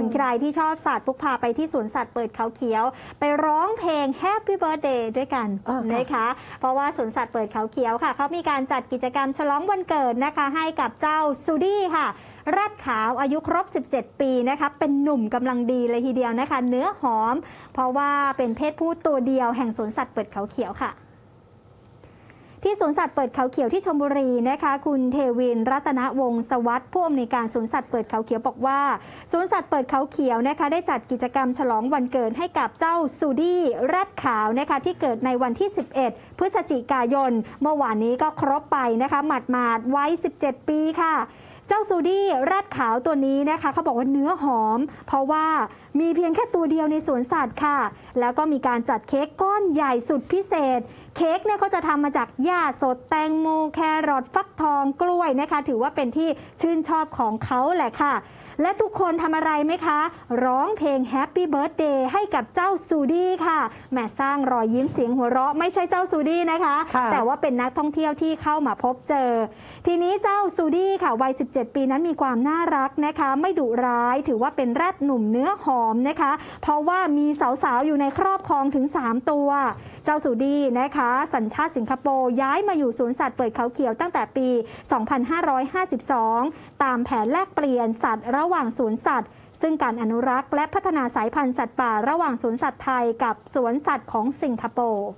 ส่วนใครที่ชอบสัตว์พุกพาไปที่สวนสัตว์เปิดเขาเขียว ไปร้องเพลง Happy Birthday ด้วยกันเออค่ะนะคะ เพราะว่าสวนสัตว์เปิดเขาเขียวค่ะเขามีการจัดกิจกรรมฉลองวันเกิดนะคะ ให้กับเจ้าซูดี้ค่ะแรดขาวอายุครบ 17 ปีนะคะเป็นหนุ่มกำลังดีเลยทีเดียวนะคะ เนื้อหอม เพราะว่าเป็นเพศผู้ตัวเดียวแห่งสวนสัตว์เปิดเขาเขียวค่ะ ที่สวนสัตว์เปิดเขาเขียวที่ชลบุรีนะคะ คุณเทวินรัตนวงศวัสดิ์ผู้อำนวยการสวนสัตว์เปิดเขาเขียวบอกว่าสวนสัตว์เปิดเขาเขียวนะคะ ได้จัดกิจกรรมฉลองวันเกิดให้กับเจ้าซูดี้แรดขาวนะคะ ที่เกิดในวันที่ 11 พฤศจิกายน เมื่อวานนี้ก็ครบไปนะคะหมาดหมาดไว้ 17 ปีค่ะเจ้าซูดี้แรดขาวตัวนี้นะคะเขาบอกว่าเนื้อหอม เพราะว่ามีเพียงแค่ตัวเดียวในสวนสัตว์ค่ะ แล้วก็มีการจัดเค้กก้อนใหญ่สุดพิเศษ เค้กเนี่ยเขาจะทำมาจากหญ้าสดแตงโมแครอทฟักทองกล้วยนะคะ ถือว่าเป็นที่ชื่นชอบของเขาแหละค่ะ และทุกคนทำอะไรไหมคะ ร้องเพลง Happy Birthday ให้กับเจ้าซูดี้ค่ะแหมสร้างรอยยิ้มเสียงหัวเราะไม่ใช่เจ้าซูดี้นะคะค่ะแต่ว่าเป็นนักท่องเที่ยวที่เข้ามาพบเจอ ทีนี้เจ้าซูดี้ค่ะวัย 17 ปีนั้นมีความน่ารักนะคะ ไม่ดุร้ายถือว่าเป็นแรดหนุ่มเนื้อหอมนะคะ เพราะว่ามีสาวๆอยู่ในครอบครองถึง 3 ตัว เจ้าซูดี้นะคะสัญชาติสิงคโปร์ย้ายมาอยู่สวนสัตว์เปิดเขาเขียวตั้งแต่ปี 2552 ตามแผนแลกเปลี่ยนสัตว์ระหว่างสวนสัตว์ซึ่งการอนุรักษ์และพัฒนาสายพันธุ์สัตว์ป่าระหว่างสวนสัตว์ไทยกับสวนสัตว์ของสิงคโปร์